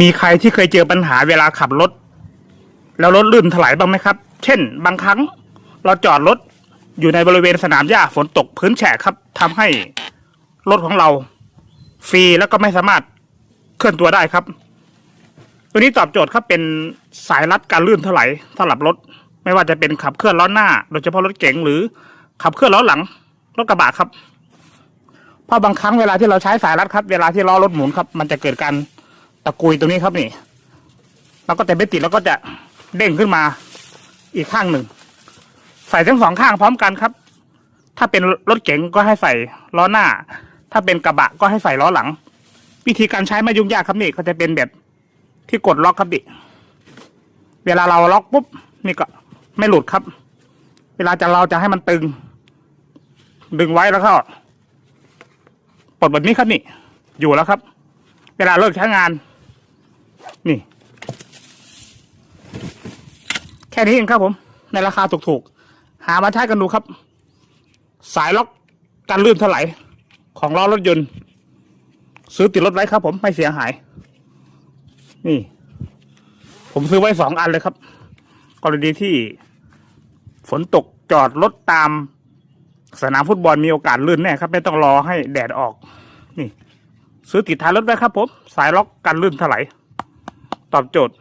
มีใครที่เคยเจอปัญหาเวลาขับรถ แล้วรถลื่นถลายบ้างไหมครับ เช่น บางครั้งเราจอดรถอยู่ในบริเวณสนามหญ้าฝนตกพื้นแฉะครับทำให้รถของเรา ฟรีแล้วก็ไม่สามารถเคลื่อนตัวได้ครับตัวนี้ตอบโจทย์ครับเป็นสายรัดการลื่นถลายสำหรับรถ ไม่ว่าจะเป็นขับเคลื่อนล้อหน้า โดยเฉพาะรถเก๋งหรือขับเคลื่อนล้อหลังรถกระบะครับเพราะบางครั้งเวลาที่เราใช้สายรัดครับ เวลาที่ล้อรถหมุนครับ มันจะเกิดการ ตะกุยตรงนี้ครับนี่เราก็จะไม่ติดแล้วก็จะเด้งขึ้นมาอีกข้างหนึ่ง ใส่ทั้งสองข้างพร้อมกันครับ ถ้าเป็นรถเก๋งก็ให้ใส่ล้อหน้า ถ้าเป็นกระบะก็ให้ใส่ล้อหลัง วิธีการใช้ไม่ยุ่งยากครับนี่ก็จะเป็นแบบที่กดล็อกครับดิเวลาเราล็อกปุ๊บนี่ก็ไม่หลุดครับ เวลาจะเราจะให้มันตึง ดึงไว้แล้วก็ปลดแบบนี้ครับนี่ อยู่แล้วครับ เวลาเลิกใช้งาน นี่ แค่นี้เองครับผม ในราคาถูกๆ หามาใช้กันดูครับ สายล็อกกันลื่นถลายของล้อรถยนต์ ซื้อติดรถไว้ครับ ผมไม่เสียหาย นี่ ผมซื้อไว้สองอันเลยครับ กรณีที่ฝนตกจอดรถตามสนามฟุตบอลมีโอกาสลื่นแน่ครับ ไม่ต้องรอให้แดดออก นี่ ซื้อติดท้ายรถไว้ครับผม สายล็อกกันลื่นถลาย ตอบโจทย์